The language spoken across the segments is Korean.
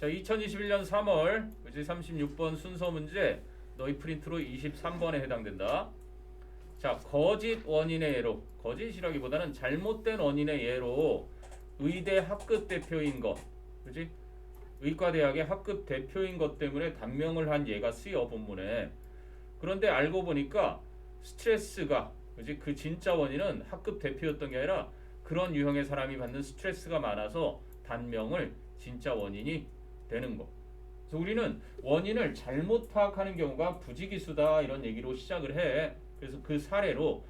자, 2021년 3월 그지 36번 순서 문제 너희 프린트로 23번에 해당된다. 자, 거짓 원인의 예로 거짓이라기보다는 잘못된 원인의 예로 의대 학급 대표인 것, 그지? 의과대학의 학급 대표인 것 때문에 단명을 한 예가 쓰여 본문에. 그런데 알고 보니까 스트레스가 그지? 그 진짜 원인은 학급 대표였던 게 아니라 그런 유형의 사람이 받는 스트레스가 많아서 단명을 진짜 원인이 되는 거. 그래서 우리는 원인을 잘못 파악하는 경우가 부지기수다 이런 얘기로 시작을 해. 그래서 그 사례로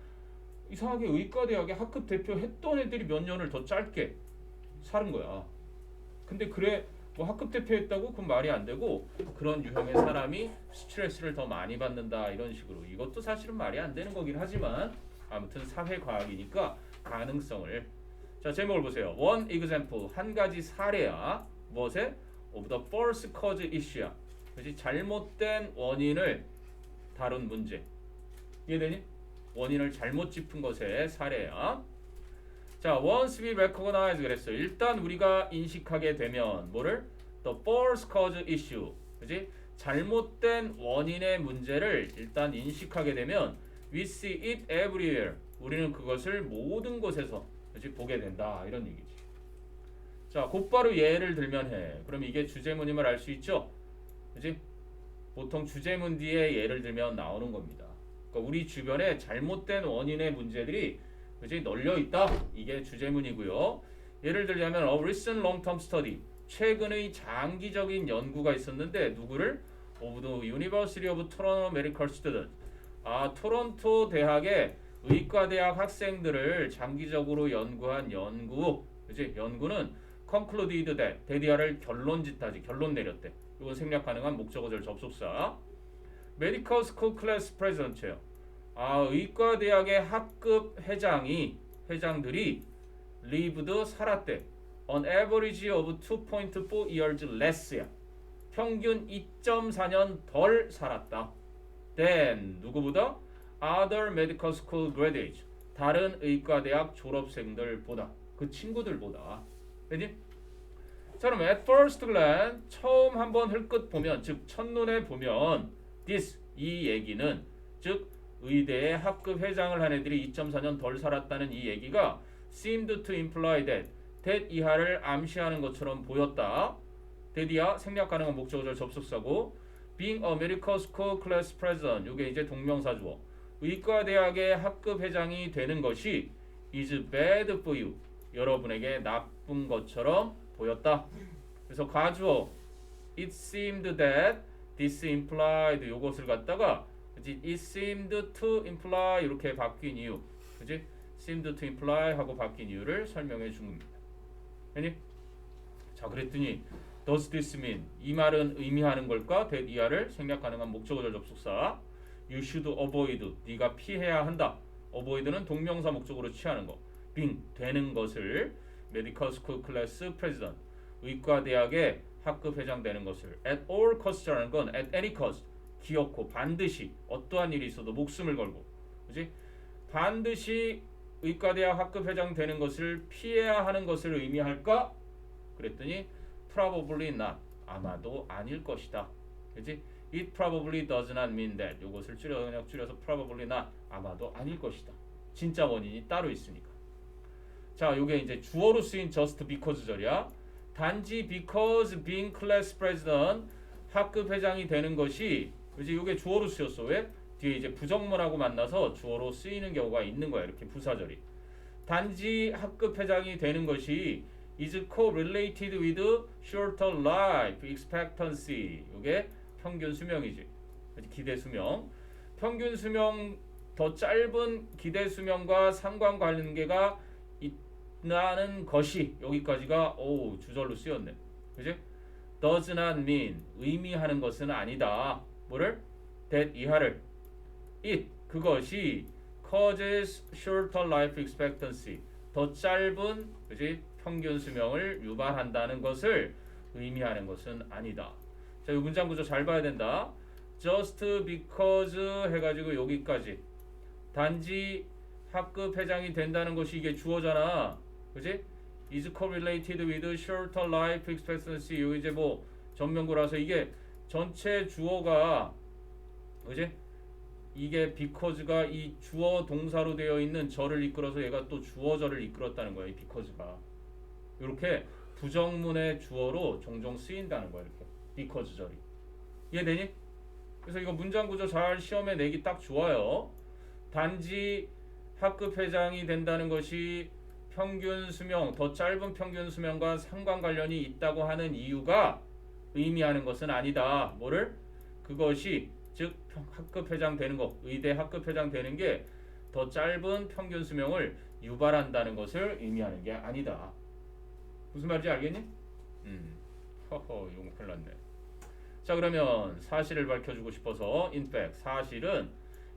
이상하게 의과대학에 학급 대표 했던 애들이 몇 년을 더 짧게 사는 거야. 근데 그래 뭐 학급 대표 했다고 그건 말이 안 되고 그런 유형의 사람이 스트레스를 더 많이 받는다 이런 식으로 이것도 사실은 말이 안 되는 거긴 하지만 아무튼 사회과학이니까 가능성을 자 제목을 보세요. One example 한 가지 사례야. 무엇에? Of the false cause issue야. 그렇지 잘못된 원인을 다룬 문제. 이해되니? 원인을 잘못 짚은 것의 사례야. 자, once we recognize 그랬어. 일단 우리가 인식하게 되면 뭐를? The false cause issue. 그지? 잘못된 원인의 문제를 일단 인식하게 되면 we see it everywhere. 우리는 그것을 모든 곳에서 그지? 보게 된다. 이런 얘기지. 자, 곧바로 예를 들면 해. 그럼 이게 주제문임을 알 수 있죠? 그지? 보통 주제문 뒤에 예를 들면 나오는 겁니다. 그러니까 우리 주변에 잘못된 원인의 문제들이 그지 널려 있다. 이게 주제문이고요. 예를 들자면 a recent long-term study 최근의 장기적인 연구가 있었는데 누구를 of the University of Toronto Medical Students 아 토론토 대학의 의과대학 학생들을 장기적으로 연구한 연구 그지 연구는 concluded that 데디아를 결론 짓다지 결론 내렸대. 이건 생략 가능한 목적어절 접속사. 메디컬 스쿨 클래스 프레젠트예요. 아, 의과 대학의 학급 회장이 회장들이 lived 살았대. on average of 2.4 years less야. 평균 2.4년 덜 살았다. then 누구보다 other medical school graduates 다른 의과 대학 졸업생들보다 그 친구들보다. 그지? 자, 그럼 at first glance 처음 한번 흘끗 보면 즉 첫눈에 보면 this 이 얘기는 즉 의대의 학급 회장을 한 애들이 2.4년 덜 살았다는 이 얘기가 seemed to imply that that 이하를 암시하는 것처럼 보였다. that이야 생략 가능한 목적어절 접속사고 being a medical school class president 이게 이제 동명사 주어 의과 대학의 학급 회장이 되는 것이 is bad for you 여러분에게 나쁜 것처럼 보였다. 그래서 가주어 it seemed that this implied 요것을 갖다가 그지 it seemed to imply 이렇게 바뀐 이유 그지 seemed to imply 하고 바뀐 이유를 설명해 준 겁니다. 아니? 자 그랬더니 does this mean 이 말은 의미하는 걸까? that 이하를 생략 가능한 목적어절 접속사 you should avoid 네가 피해야 한다. avoid는 동명사 목적으로 취하는 거. Being 되는 것을 메디컬 스쿨 클래스 프레지던트 의과 대학의 학급 회장 되는 것을 at all cost라는 건 at any cost 기어코 반드시 어떠한 일이 있어도 목숨을 걸고 그지? 반드시 의과 대학 학급 회장 되는 것을 피해야 하는 것을 의미할까? 그랬더니 probably not 아마도 아닐 것이다. 그지? It probably does not mean that. 요것을 줄여 그냥 줄여서 probably not 아마도 아닐 것이다. 진짜 원인이 따로 있으니까 자, 요게 이제 주어로 쓰인 just because 절이야. 단지 because being class president 학급 회장이 되는 것이 이제 요게 주어로 쓰였어. 왜? 뒤에 이제 부정문하고 만나서 주어로 쓰이는 경우가 있는 거야. 이렇게 부사절이. 단지 학급 회장이 되는 것이 is correlated with shorter life expectancy. 요게 평균 수명이지. 기대 수명. 평균 수명 더 짧은 기대 수명과 상관 관계가 있다는 것이 여기까지가 오 주절로 쓰였네. 그지? does not mean 의미하는 것은 아니다. 뭐를? that 이하를 it 그것이 causes shorter life expectancy 더 짧은 그지 평균 수명을 유발한다는 것을 의미하는 것은 아니다. 자, 이 문장 구조 잘 봐야 된다. just because 해가지고 여기까지 단지 학급 회장이 된다는 것이 이게 주어잖아. 그지? is correlated with shorter life expectancy. 요 이제 뭐 전명구라서 이게 전체 주어가 그지? 이게 because가 이 주어 동사로 되어 있는 절을 이끌어서 얘가 또 주어절을 이끌었다는 거야. 이 because가 이렇게 부정문의 주어로 종종 쓰인다는 거야. 이렇게 because 절이 이해되니? 그래서 이거 문장 구조 잘 시험에 내기 딱 좋아요. 단지 학급 회장이 된다는 것이 평균 수명, 더 짧은 평균 수명과 상관 관련이 있다고 하는 이유가 의미하는 것은 아니다. 뭐를? 그것이 즉 평- 학급 회장 되는 거, 의대 학급 회장 되는 게 더 짧은 평균 수명을 유발한다는 것을 의미하는 게 아니다. 무슨 말인지 알겠니? 음. 허허, 이거 큰일 났네. 자, 그러면 사실을 밝혀주고 싶어서 in fact 사실은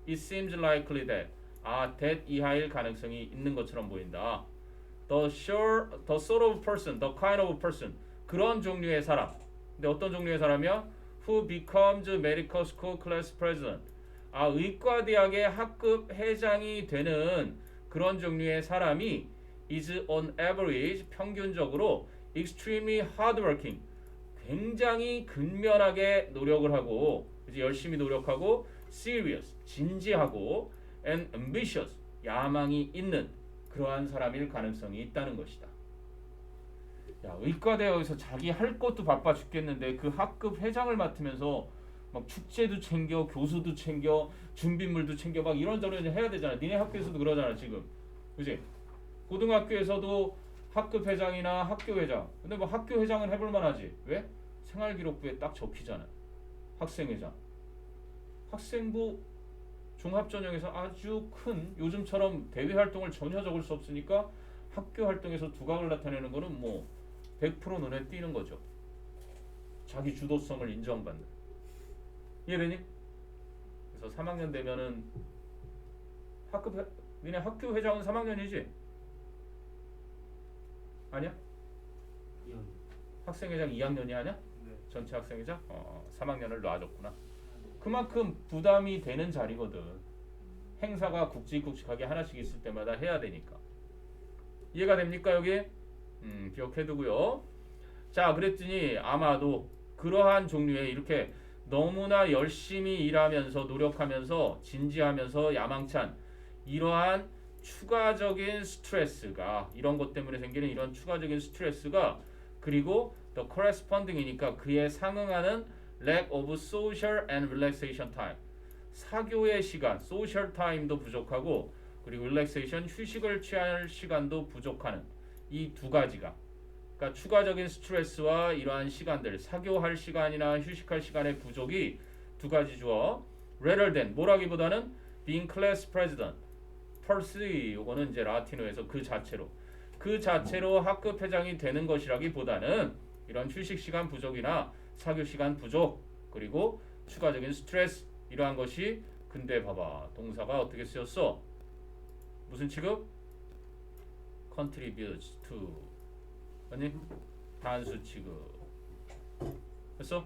it seems likely that 아, that 이하일 가능성이 있는 것처럼 보인다. The sure, the sort of person, the kind of person 그런 종류의 사람. 근데 어떤 종류의 사람이야? Who becomes medical school class president. 아, 의과 대학의 학급 회장이 되는 그런 종류의 사람이 is on average 평균적으로 extremely hardworking. 굉장히 근면하게 노력을 하고 이제 열심히 노력하고 serious 진지하고 and ambitious 야망이 있는 그러한 사람일 가능성이 있다는 것이다. 야 의과대학에서 자기 할 것도 바빠 죽겠는데 그 학급 회장을 맡으면서 막 축제도 챙겨 교수도 챙겨 준비물도 챙겨 막 이런저런 해야 되잖아. 니네 학교에서도 그러잖아 지금, 그지? 고등학교에서도 학급 회장이나 학교 회장. 근데 뭐 학교 회장은 해볼 만하지. 왜? 생활기록부에 딱 적히잖아. 학생 회장. 학생부 종합전형에서 아주 큰 요즘처럼 대외 활동을 전혀 적을 수 없으니까 학교 활동에서 두각을 나타내는 거는 뭐 100% 눈에 띄는 거죠. 자기 주도성을 인정받는. 이해되니? 그래서 3학년 되면은 학급 회, 니네 학교 회장은 3학년이지? 아니야? 학생회장 2학년이 아니야? 네. 전체 학생회장? 어, 3학년을 놔줬구나. 그만큼 부담이 되는 자리거든. 행사가 굵직굵직하게 하나씩 있을 때마다 해야 되니까. 이해가 됩니까 여기? 음, 기억해두고요. 자, 그랬더니 아마도 그러한 종류의 이렇게 너무나 열심히 일하면서 노력하면서 진지하면서 야망찬 이러한 추가적인 스트레스가 이런 것 때문에 생기는 이런 추가적인 스트레스가 그리고 the corresponding이니까 그에 상응하는 lack of social and relaxation time. 사교의 시간, social time도 부족하고 그리고 relaxation 휴식을 취할 시간도 부족하는 이 두 가지가 그러니까 추가적인 스트레스와 이러한 시간들 사교할 시간이나 휴식할 시간의 부족이 두 가지 주어 rather than 뭐라기보다는 being class president percy 요거는 이제 라틴어에서 그 자체로. 그 자체로 학급 회장이 되는 것이라기보다는 이런 휴식 시간 부족이나 사교 시간 부족 그리고 추가적인 스트레스 이러한 것이 근데 봐봐 동사가 어떻게 쓰였어? 무슨 취급? contributes to. 아니 단수 취급. 됐어?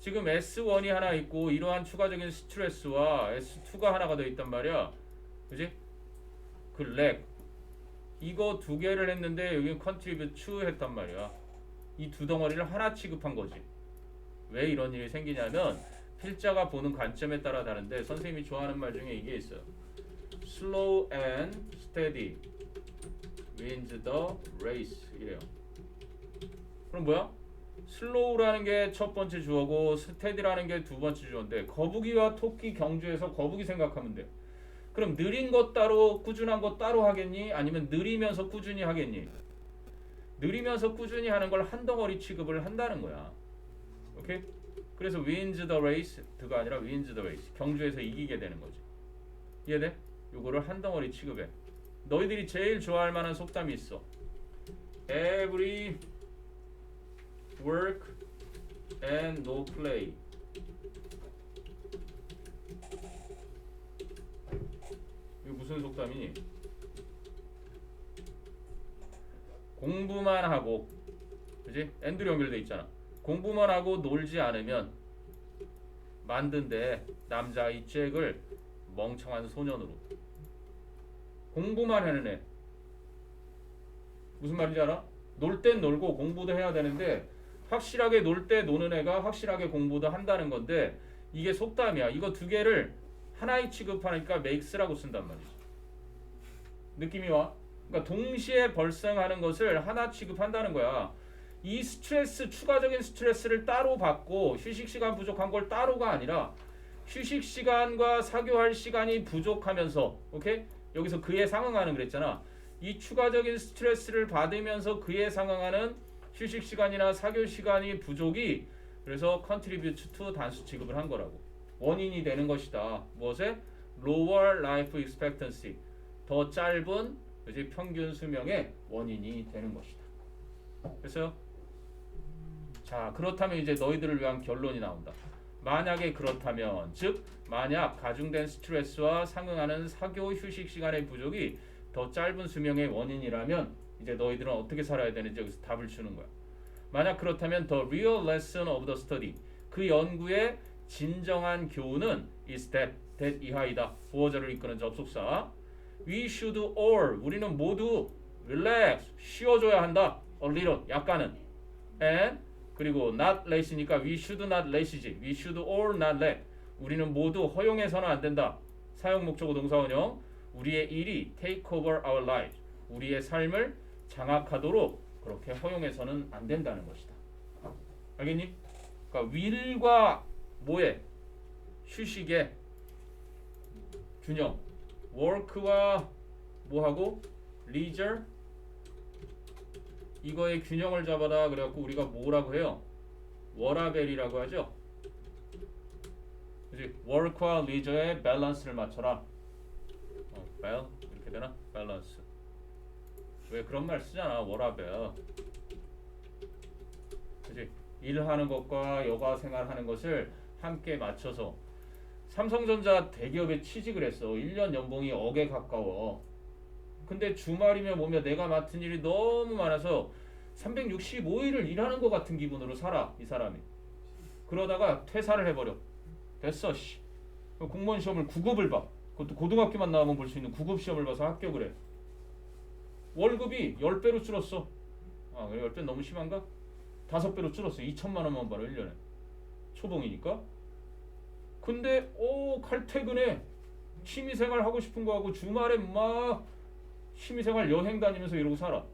지금 S1이 하나 있고 이러한 추가적인 스트레스와 S2가 하나가 더 있단 말이야. 그지? 그 렉 이거 두 개를 했는데 여기 contribute to 했단 말이야. 이 두 덩어리를 하나 취급한 거지 왜 이런 일이 생기냐면 필자가 보는 관점에 따라 다른데 선생님이 좋아하는 말 중에 이게 있어요 slow and steady wins the race 이래요 그럼 뭐야? 슬로우라는 게 첫 번째 주어고 스테디라는 게 두 번째 주어인데 거북이와 토끼 경주에서 거북이 생각하면 돼. 그럼 느린 것 따로 꾸준한 것 따로 하겠니? 아니면 느리면서 꾸준히 하겠니? 느리면서 꾸준히 하는 걸 한 덩어리 취급을 한다는 거야. 오케이? 그래서 wins the race 드가 아니라 wins the race 경주에서 이기게 되는 거지. 이해돼? 요거를 한 덩어리 취급해. 너희들이 제일 좋아할 만한 속담이 있어. Every work and no play. 이거 무슨 속담이니? 공부만 하고, 그지? 엔드로 연결돼 있잖아. 공부만 하고 놀지 않으면 만든데 남자 이 잭을 멍청한 소년으로 공부만 하는 애 무슨 말인지 알아? 놀 땐 놀고 공부도 해야 되는데 확실하게 놀 때 노는 애가 확실하게 공부도 한다는 건데 이게 속담이야. 이거 두 개를 하나의 취급하니까 makes라고 쓴단 말이지. 느낌이 와? 그러니까 동시에 발생하는 것을 하나 취급한다는 거야. 이 스트레스 추가적인 스트레스를 따로 받고 휴식 시간 부족한 걸 따로가 아니라 휴식 시간과 사교할 시간이 부족하면서 오케이 여기서 그에 상응하는 그랬잖아. 이 추가적인 스트레스를 받으면서 그에 상응하는 휴식 시간이나 사교 시간이 부족이 그래서 contribute to 단수 취급을 한 거라고 원인이 되는 것이다. 무엇에 lower life expectancy 더 짧은 그지 평균 수명의 원인이 되는 것이다. 그래서 자 그렇다면 이제 너희들을 위한 결론이 나온다. 만약에 그렇다면 즉 만약 가중된 스트레스와 상응하는 사교 휴식 시간의 부족이 더 짧은 수명의 원인이라면 이제 너희들은 어떻게 살아야 되는지 여기서 답을 주는 거야. 만약 그렇다면 the real lesson of the study 그 연구의 진정한 교훈은 is that that 이하이다. 보어자를 이끄는 접속사. We should all 우리는 모두 relax 쉬어줘야 한다. a little 약간은 and 그리고 not let이니까 we should not let이지. we should all not let 우리는 모두 허용해서는 안 된다. 사용 목적어 동사 원형 우리의 일이 take over our lives 우리의 삶을 장악하도록 그렇게 허용해서는 안 된다는 것이다. 알겠니? 그러니까 will과 뭐에 휴식의 균형 work와 뭐하고 leisure 이거의 균형을 잡아라 그래갖고 우리가 뭐라고 해요? 워라벨이라고 하죠. 그지? work와 leisure의 밸런스를 맞춰라. 어, 밸 이렇게 되나? 밸런스. 왜 그런 말 쓰잖아 워라벨. 그지? 일하는 것과 여가 생활하는 것을 함께 맞춰서 삼성전자 대기업에 취직을 했어. 1년 연봉이 억에 가까워. 근데 주말이면 뭐면 내가 맡은 일이 너무 많아서 365일을 일하는 것 같은 기분으로 살아 이 사람이. 그러다가 퇴사를 해버려. 됐어 씨. 공무원 시험을 9급을 봐. 그것도 고등학교만 나오면 볼 수 있는 9급 시험을 봐서 합격을 해. 월급이 10배로 줄었어. 아, 10배 너무 심한가? 5배로 줄었어. 2천만 원만 벌어 1년에. 초봉이니까. 근데 오 칼퇴근해. 취미 생활 하고 싶은 거 하고 주말에 막 취미생활 여행 다니면서 이러고 살아.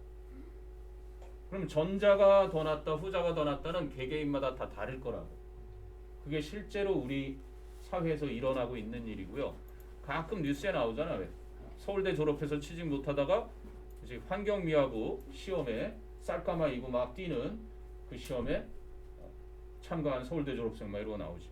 그럼 전자가 더 낫다, 후자가 더 낫다는 개개인마다 다 다를 거라고. 그게 실제로 우리 사회에서 일어나고 있는 일이고요. 가끔 뉴스에 나오잖아 왜? 서울대 졸업해서 취직 못하다가 이제 환경미화부 시험에 쌀까마 이고 막 뛰는 그 시험에 참가한 서울대 졸업생 막 이러고 나오지.